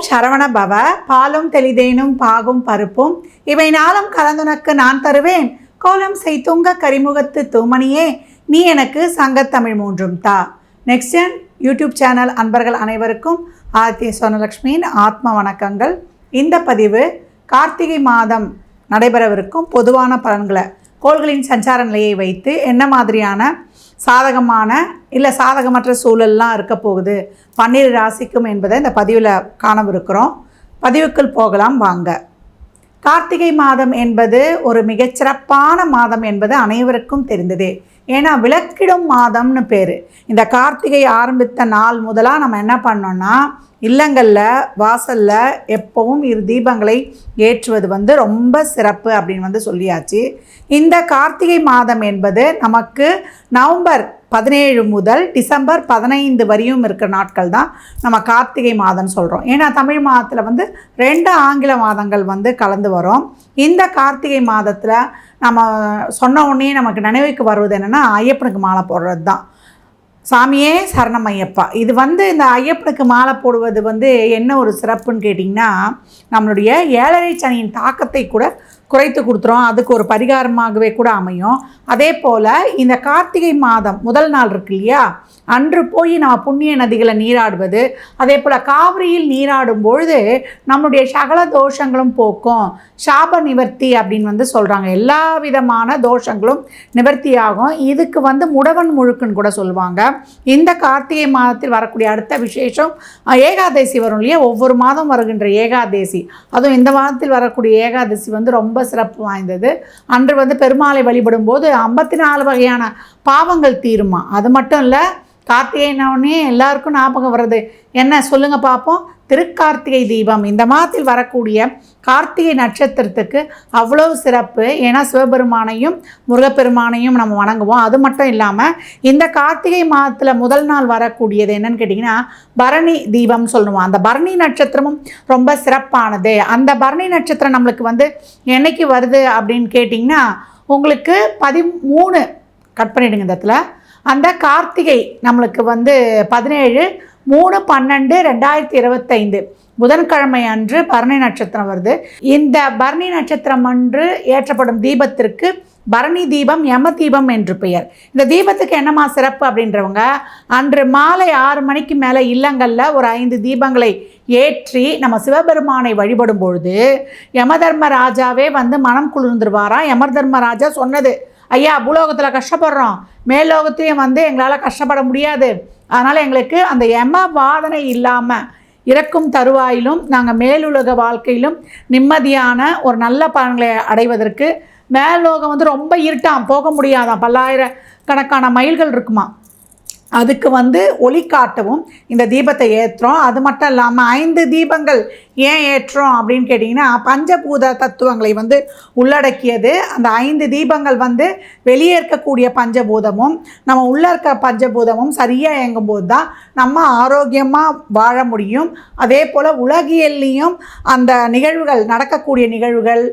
ஓம் சரவண பவ பாலும் தெளிதேனும் பாகும் பருப்பும் இவை நாளும் கலந்துனக்கு நான் தருவேன். கோலம் செய்துங்க கரிமுகத்து தூமணியே நீ எனக்கு சங்கத்தமிழ் மூன்றும் தா. நெக்ஸ்ட் ஜென் யூடியூப் சேனல் அன்பர்கள் அனைவருக்கும் ஆதித்ய சோனலக்ஷ்மியின் ஆத்ம வணக்கங்கள். இந்த பதிவு கார்த்திகை மாதம் நடைபெறவிருக்கும் பொதுவான பலன்களை கோள்களின் சஞ்சார நிலையை வைத்து என்ன மாதிரியான சாதகமான இல்லை சாதகமற்ற சூழல்லாம் இருக்க போகுது. பன்னிரு ராசிக்கும் என்பதை இந்த பதிவில் காணவிருக்கிறோம். பதிவுக்குள் போகலாம் வாங்க. கார்த்திகை மாதம் என்பது ஒரு மிகச்சிறப்பான மாதம் என்பது அனைவருக்கும் தெரிந்ததே. ஏன்னா விளக்கிடும் மாதம்னு பேர். இந்த கார்த்திகை ஆரம்பித்த நாள் முதலாக நம்ம என்ன பண்ணோன்னா இல்லங்களில் வாசலில் எப்பவும் இரு தீபங்களை ஏற்றுவது வந்து ரொம்ப சிறப்பு அப்படின்னு வந்து சொல்லியாச்சு. இந்த கார்த்திகை மாதம் என்பது நமக்கு நவம்பர் பதினேழு முதல் டிசம்பர் பதினைந்து வரையும் இருக்கிற நாட்கள் தான் நம்ம கார்த்திகை மாதம்னு சொல்கிறோம் ஏன்னா தமிழ் மாதத்தில் வந்து ரெண்டு ஆங்கில மாதங்கள் வந்து கலந்து வரும். இந்த கார்த்திகை மாதத்தில் நம்ம சொன்ன உடனே நமக்கு நினைவுக்கு வருவது என்னென்னா ஐயப்பனுக்கு மாலை போடுறது தான் சாமியே சரணம் ஐயப்பா இது வந்து இந்த ஐயப்பனுக்கு மாலை போடுவது வந்து என்ன ஒரு சிறப்புன்னு கேட்டிங்கன்னா நம்மளுடைய ஏழரை சனியின் தாக்கத்தை கூட குறைத்து கொடுத்துரும். அதுக்கு ஒரு பரிகாரமாகவே கூட அமையும். அதே போல் இந்த கார்த்திகை மாதம் முதல் நாள் இருக்கு இல்லையா? அன்று போய் நம்ம புண்ணிய நதிகளை நீராடுவது அதே போல் காவிரியில் நீராடும் பொழுது நம்முடைய சகல தோஷங்களும் போக்கும். சாப நிவர்த்தி அப்படின்னு வந்து சொல்கிறாங்க எல்லா விதமான தோஷங்களும் நிவர்த்தி ஆகும் இதுக்கு வந்து முடவன் முழுக்குன்னு கூட சொல்லுவாங்க. இந்த கார்த்திகை மாதத்தில் வரக்கூடிய அடுத்த விசேஷம் ஏகாதசி வரும் இல்லையா? ஒவ்வொரு மாதம் வருகின்ற ஏகாதசி. அதுவும் இந்த மாதத்தில் வரக்கூடிய ஏகாதசி வந்து ரொம்ப சிறப்பு வாய்ந்தது. அன்று வந்து பெருமாளை வழிபடும் போது ஐம்பத்தி நாலு வகையான பாவங்கள் தீருமா? அது மட்டும் இல்லை கார்த்திகைனோடனே எல்லாருக்கும் ஞாபகம் வருது என்ன? சொல்லுங்கள் பார்ப்போம் திருக்கார்த்திகை தீபம். இந்த மாதத்தில் வரக்கூடிய கார்த்திகை நட்சத்திரத்துக்கு அவ்வளவு சிறப்பு. ஏன்னா சிவபெருமானையும் முருகப்பெருமானையும் நம்ம வணங்குவோம். அது மட்டும் இல்லாமல் இந்த கார்த்திகை மாதத்தில் முதல் நாள் வரக்கூடியது என்னன்னு கேட்டிங்கன்னா பரணி தீபம் சொல்லுவோம். அந்த பரணி நட்சத்திரமும் ரொம்ப சிறப்பானது. அந்த பரணி நட்சத்திரம் நம்மளுக்கு வந்து என்னைக்கு வருது அப்படின்னு கேட்டிங்கன்னா உங்களுக்கு பதிமூணு கட் பண்ணிவிடுங்க இந்த இடத்துல. அந்த கார்த்திகை நம்மளுக்கு வந்து பதினேழு மூணு பன்னெண்டு ரெண்டாயிரத்தி இருபத்தைந்து. புதன்கிழமை அன்று பரணி நட்சத்திரம் வருது. இந்த பரணி நட்சத்திரம் அன்று ஏற்றப்படும் தீபத்திற்கு பரணி தீபம் யம தீபம் என்று பெயர். இந்த தீபத்துக்கு என்னமா சிறப்பு அப்படின்றவங்க அன்று மாலை ஆறு மணிக்கு மேலே இல்லங்களில் ஒரு ஐந்து தீபங்களை ஏற்றி நம்ம சிவபெருமானை வழிபடும் பொழுது யமதர்ம ராஜாவே வந்து மனம் குளிர்ந்துருவாராம் யம தர்மராஜா சொன்னது ஐயா பூலோகத்தில் கஷ்டப்படுறோம். மேலோகத்தையும் வந்து எங்களால் கஷ்டப்பட முடியாது. அதனால் எங்களுக்கு அந்த எம வாதனை இல்லாமல் இறக்கும் தருவாயிலும் நாங்கள் மேலுலக வாழ்க்கையிலும் நிம்மதியான ஒரு நல்ல பலன்களை அடைவதற்கு மேலோகம் வந்து ரொம்ப இருட்டாம் போக முடியாதாம். பல்லாயிரக்கணக்கான மைல்கள் இருக்குமா அதுக்கு வந்து ஒளி காட்டவும் இந்த தீபத்தை ஏற்றுறோம் அது மட்டும் இல்லாமல் ஐந்து தீபங்கள் ஏன் ஏற்றோம் அப்படின்னு கேட்டிங்கன்னா பஞ்சபூத தத்துவங்களை வந்து உள்ளடக்கியது. அந்த ஐந்து தீபங்கள் வந்து வெளியே இருக்கக்கூடிய பஞ்சபூதமும் நம்ம உள்ளே இருக்க பஞ்சபூதமும் சரியாக இயங்கும்போது தான் நம்ம ஆரோக்கியமாக வாழ முடியும். அதே போல் உலகியல்லையும் அந்த நிகழ்வுகள் நடக்கக்கூடிய நிகழ்வுகள்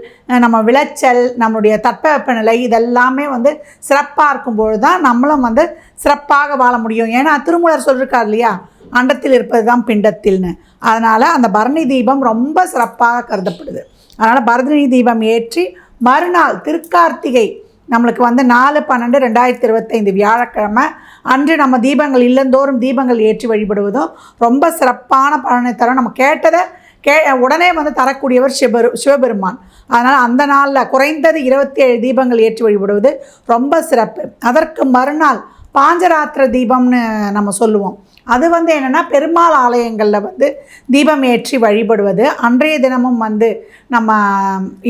நம்ம விளைச்சல் நம்மளுடைய தட்பவெப்பநிலை இதெல்லாமே வந்து சிறப்பாக இருக்கும்பொழுது தான் நம்மளும் வந்து சிறப்பாக வாழ முடியும். ஏன்னா திருமூலர் சொல்லியிருக்கார் இல்லையா? அண்டத்தில் இருப்பது தான் பிண்டத்தில்னு. அதனால் அந்த பரணி தீபம் ரொம்ப சிறப்பாக கருதப்படுது. அதனால் பரணி தீபம் ஏற்றி மறுநாள் திருக்கார்த்திகை நம்மளுக்கு வந்து நாலு பன்னெண்டு ரெண்டாயிரத்தி இருபத்தைந்து வியாழக்கிழமை அன்று நம்ம தீபங்கள் இல்லந்தோறும் தீபங்கள் ஏற்றி வழிபடுவதும் ரொம்ப சிறப்பான பலனை தரும். நம்ம கேட்டதை கே உடனே வந்து தரக்கூடியவர் சிவபெரு சிவபெருமான். அதனால் அந்த நாளில் குறைந்தது இருபத்தி ஏழு தீபங்கள் ஏற்றி வழிபடுவது ரொம்ப சிறப்பு. அதற்கு மறுநாள் பாஞ்சராத்திர தீபம்னு நம்ம சொல்லுவோம். அது வந்து என்னென்னா பெருமாள் ஆலயங்களில் வந்து தீபம் ஏற்றி வழிபடுவது. அன்றைய தினமும் வந்து நம்ம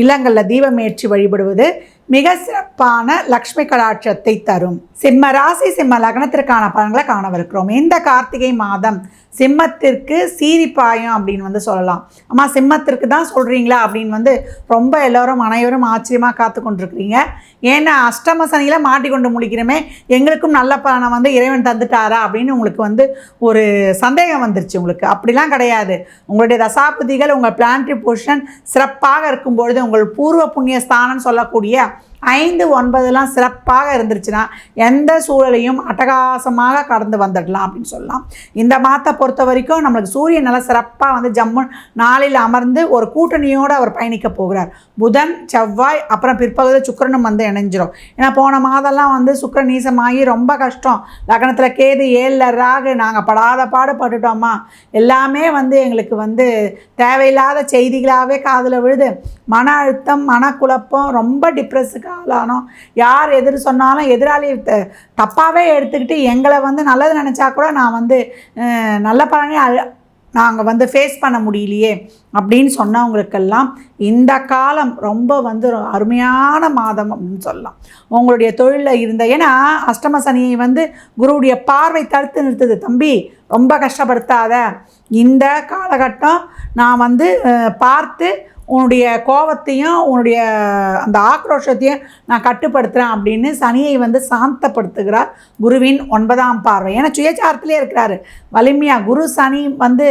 இல்லங்களில் தீபம் ஏற்றி வழிபடுவது மிக சிறப்பான லக்ஷ்மி கடாட்சத்தை தரும். சிம்ம ராசி சிம்ம லக்னத்திற்கான பலன்களை காணவிருக்கிறோம். இந்த கார்த்திகை மாதம் சிம்மத்திற்கு சீரிப்பாயம் அப்படின்னு வந்து சொல்லலாம். அம்மா சிம்மத்திற்கு தான் சொல்கிறீங்களா அப்படின்னு வந்து ரொம்ப எல்லோரும் அனைவரும் ஆச்சரியமாக காத்து கொண்டிருக்கிறீங்க. ஏன்னா அஷ்டம சனியில் மாட்டிக்கொண்டு முடிக்கிறோமே எங்களுக்கும் நல்ல பலனை வந்து இறைவன் தந்துட்டாரா அப்படின்னு உங்களுக்கு வந்து ஒரு சந்தேகம் வந்துருச்சு உங்களுக்கு. அப்படிலாம் கிடையாது. உங்களுடைய தசாபதிகள் உங்கள் பிளான்ட்ரி பொசிஷன் சிறப்பாக இருக்கும்பொழுது உங்கள் பூர்வ புண்ணிய ஸ்தானம் சொல்லக்கூடிய ஐந்து ஒன்பதுலாம் சிறப்பாக இருந்துருச்சுன்னா எந்த சூழலையும் அட்டகாசமாக கடந்து வந்துடலாம் அப்படின்னு சொல்லலாம். இந்த மாதத்தை பொறுத்த வரைக்கும் நம்மளுக்கு சூரியன் நல்லா சிறப்பாக வந்து ஜம்மு நாளில் அமர்ந்து ஒரு கூட்டணியோடு அவர் பயணிக்க போகிறார். புதன் செவ்வாய் அப்புறம் பிற்பகுதியில் சுக்கிரனும் வந்து இணைஞ்சிரும். ஏன்னா போன மாதம்லாம் வந்து சுக்கிரன் நீசமாகி ரொம்ப கஷ்டம். லக்னத்தில் கேது ஏழில் ராகு நாங்கள் படாத பாடு பட்டுட்டோமா எல்லாமே வந்து எங்களுக்கு வந்து தேவையில்லாத செய்திகளாகவே காதில் விழுது. மன அழுத்தம் மனக்குழப்பம் ரொம்ப டிப்ரெஸுக்கு ஆளானோம் யார் எதிர் சொன்னாலும் எதிராளி த- தப்பாகவே எடுத்துக்கிட்டு எங்களை வந்து நல்லது நினச்சா கூட நான் வந்து நல்ல பலனே அழ- நாங்கள் வந்து ஃபேஸ் பண்ண முடியலையே அப்படின்னு சொன்னவங்களுக்கெல்லாம் இந்த காலம் ரொம்ப வந்து அருமையான மாதம் அப்படின்னு சொல்லலாம். உங்களுடைய தொழிலில் இருந்த ஏன்னா அஷ்டம சனியை வந்து குருவுடைய பார்வை தடுத்து நிறுத்துது. தம்பி ரொம்ப கஷ்டப்படுத்தாத. இந்த காலகட்டம் நான் வந்து பார்த்து உன்னுடைய கோபத்தையும் உன்னுடைய அந்த ஆக்ரோஷத்தையும் நான் கட்டுப்படுத்துகிறேன் அப்படின்னு சனியை வந்து சாந்தப்படுத்துகிறார் குருவின் ஒன்பதாம் பார்வை. ஏன்னா சுயச்சாரத்திலே இருக்கிறாரு. வலிமையாக குரு சனி வந்து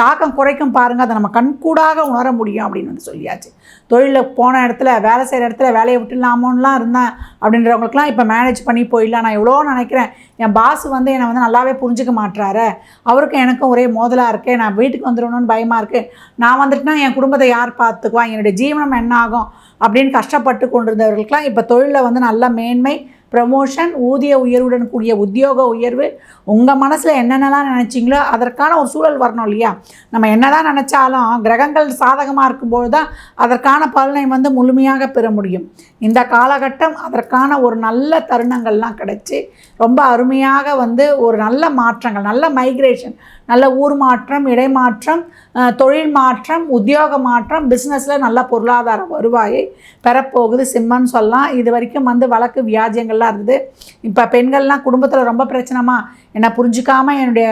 தாக்கம் குறைக்கும் பாருங்கள் அதை நம்ம கண்கூடாக உணர முடியும் அப்படின்னு வந்து சொல்லியாச்சு. தொழிலில் போன இடத்துல வேலை செய்கிற இடத்துல வேலையை விட்டுலாமோன்னெலாம் இருந்தேன். அப்படின்றவங்களுக்குலாம் இப்போ மேனேஜ் பண்ணி போயிடலாம். நான் எவ்வளோ நினைக்கிறேன். என் பாஸ் வந்து என்னை வந்து நல்லாவே புரிஞ்சுக்க மாட்றாரு. அவருக்கும் எனக்கும் ஒரே மோதலாக இருக்குது நான் வீட்டுக்கு வந்துடணும்னு பயமாக இருக்குது நான் வந்துட்டுனா என் குடும்பத்தை யார் பார்த்துக்குவா என்னுடைய ஜீவனம் என்ன ஆகும் அப்படின்னு கஷ்டப்பட்டு கொண்டிருந்தவர்களுக்கெலாம் இப்போ தொழிலில் வந்து நல்ல மேன்மை ப்ரமோஷன் ஊதிய உயர்வுடன் கூடிய உத்தியோக உயர்வு. உங்கள் மனசில் என்னென்னலாம் நினச்சிங்களோ அதற்கான ஒரு சூழல் வரணும் இல்லையா? நம்ம என்னதான் நினச்சாலும் கிரகங்கள் சாதகமாக இருக்கும்போது தான் அதற்கான பலனை வந்து முழுமையாக பெற முடியும். இந்த காலகட்டம் அதற்கான ஒரு நல்ல தருணங்கள்லாம் கிடச்சி ரொம்ப அருமையாக வந்து ஒரு நல்ல மாற்றங்கள் நல்ல மைக்ரேஷன் நல்ல ஊர் மாற்றம் இடைமாற்றம் அஹ், தொழில் மாற்றம் உத்தியோக மாற்றம் பிஸ்னஸில் நல்ல பொருளாதார வருவாயை பெறப்போகுது சிம்மன்னு சொல்லலாம். இது வரைக்கும் வந்து வழக்கு வியாஜியங்கள்லாம் இருந்தது. இப்போ பெண்கள்லாம் குடும்பத்தில் ரொம்ப பிரச்சனைமா என்னை புரிஞ்சுக்காம என்னுடைய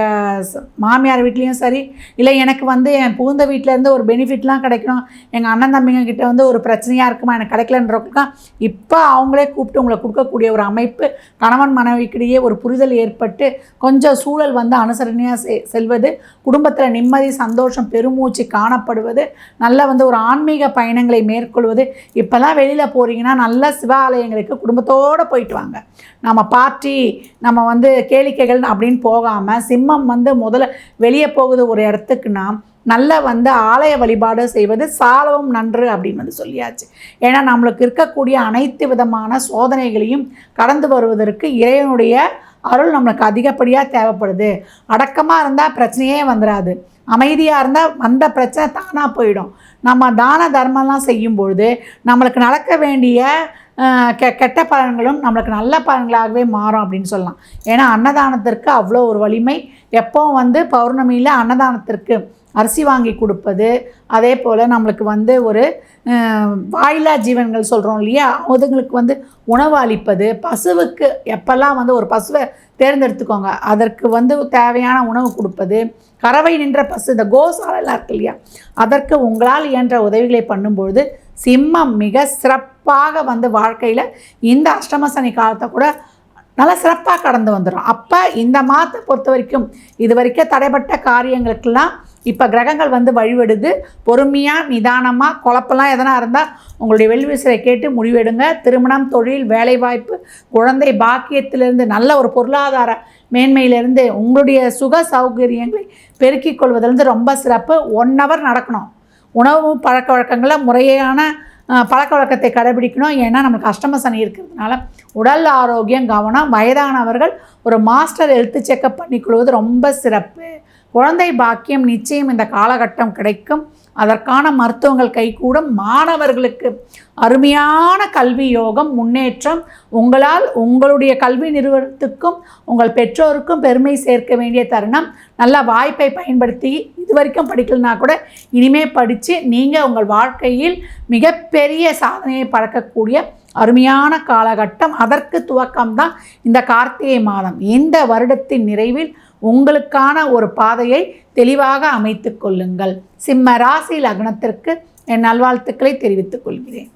மாமியார் வீட்லேயும் சரி இல்லை எனக்கு வந்து என் புகுந்த வீட்டிலேருந்து ஒரு பெனிஃபிட்லாம் கிடைக்கணும் எங்கள் அண்ணன் தம்பிங்க கிட்டே வந்து ஒரு பிரச்சனையாக இருக்குமா எனக்கு கிடைக்கலன்றவங்களுக்குலாம் இப்போ அவங்களே கூப்பிட்டு உங்களை கொடுக்கக்கூடிய ஒரு அமைப்பு கணவன் மனைவிக்கிடையே ஒரு புரிதல் ஏற்பட்டு கொஞ்சம் சூழல் வந்து அனுசரணையாக செ செல்வது குடும்பத்தில் நிம்மதி சந்தோஷம் பெருமூச்சு காணப்படுவது நல்ல வந்து ஒரு ஆன்மீக பயணங்களை மேற்கொள்வது இப்போல்லாம் வெளியில் போகிறீங்கன்னா நல்ல சிவாலயங்களுக்கு குடும்பத்தோடு போயிட்டு வாங்க. நம்ம பார்ட்டி நம்ம வந்து கேளிக்கைகள் அப்படின்னு போகாமல் சிம்மம் வந்து முதல்ல வெளியே போகுது ஒரு இடத்துக்குன்னா நல்ல வந்து ஆலய வழிபாடு செய்வது சாலவும் நன்று அப்படின்னு வந்து சொல்லியாச்சு. ஏன்னா நம்மளுக்கு இருக்கக்கூடிய அனைத்து விதமான சோதனைகளையும் கடந்து வருவதற்கு இறைவனுடைய அருள் நம்மளுக்கு அதிகப்படியாக தேவைப்படுது. அடக்கமாக இருந்தால் பிரச்சனையே வந்துடாது அமைதியாக இருந்தால் வந்த பிரச்சனை தானாக போயிடும். நம்ம தான தர்மம்லாம் செய்யும் பொழுது நம்மளுக்கு நடக்க வேண்டிய கெ கெட்ட பலன்களும் நம்மளுக்கு நல்ல பலன்களாகவே மாறும் அப்படின்னு சொல்லலாம். ஏன்னா அன்னதானத்திற்கு அவ்வளோ ஒரு வலிமை. எப்போவும் வந்து பௌர்ணமியில் அன்னதானத்திற்கு அரிசி வாங்கி கொடுப்பது. அதே போல் நம்மளுக்கு வந்து ஒரு வாயிலா ஜீவன்கள் சொல்கிறோம் இல்லையா? அதுங்களுக்கு வந்து உணவு அளிப்பது. பசுவுக்கு எப்போல்லாம் வந்து ஒரு பசுவை தேர்ந்தெடுத்துக்கோங்க. அதற்கு வந்து தேவையான உணவு கொடுப்பது. கறவை நின்ற பசு இந்த கோசாலெல்லாம் இருக்கு இல்லையா? அதற்கு உங்களால் இயன்ற உதவிகளை பண்ணும்பொழுது சிம்மம் மிக சிறப்பு. சிறப்பாக வந்து வாழ்க்கையில் இந்த அஷ்டம சனி காலத்தை கூட நல்லா சிறப்பாக கடந்து வந்துடும் அப்போ இந்த மாதத்தை பொறுத்த வரைக்கும் இது வரைக்கும் தடைப்பட்ட காரியங்களுக்கெல்லாம் இப்போ கிரகங்கள் வந்து வழிவிடுது பொறுமையாக நிதானமாக குழப்பம்லாம் எதனா இருந்தால் உங்களுடைய வெல்விசரை கேட்டு முடிவெடுங்க. திருமணம் தொழில் வேலைவாய்ப்பு குழந்தை பாக்கியத்திலிருந்து நல்ல ஒரு பொருளாதார மேன்மையிலிருந்து உங்களுடைய சுக சௌகரியங்களை பெருக்கிக் கொள்வதிலிருந்து ரொம்ப சிறப்பு. ஒன் ஹவர் நடக்கணும். உணவு பழக்க வழக்கங்களில் முறையான பழக்க வழக்கத்தை கடைபிடிக்கணும். ஏன்னா நமக்கு அஷ்டம சனி இருக்கிறதுனால உடல் ஆரோக்கியம் கவனம் வயதானவர்கள் ஒரு மாஸ்டர் ஹெல்த் செக்கப் பண்ணிக்கொள்வது ரொம்ப சிறப்பு. குழந்தை பாக்கியம் நிச்சயம் இந்த காலகட்டம் கிடைக்கும். அதற்கான மருத்துவங்கள் கைகூடும். மாணவர்களுக்கு அருமையான கல்வி யோகம் முன்னேற்றம். உங்களால் உங்களுடைய கல்வி நிறுவனத்துக்கும் உங்கள் பெற்றோருக்கும் பெருமை சேர்க்க வேண்டிய தருணம். நல்ல வாய்ப்பை பயன்படுத்தி இது வரைக்கும் படிக்கலனா கூட இனிமே படித்து நீங்கள் உங்கள் வாழ்க்கையில் மிகப்பெரிய சாதனையை பழக்கக்கூடிய அருமையான காலகட்டம். அதற்கு துவக்கம்தான் இந்த கார்த்திகை மாதம். இந்த வருடத்தின் நிறைவில் உங்களுக்கான ஒரு பாதையை தெளிவாக அமைத்து கொள்ளுங்கள். சிம்ம ராசி லக்னத்திற்கு என் நல்வாழ்த்துக்களை தெரிவித்துக் கொள்கிறேன்.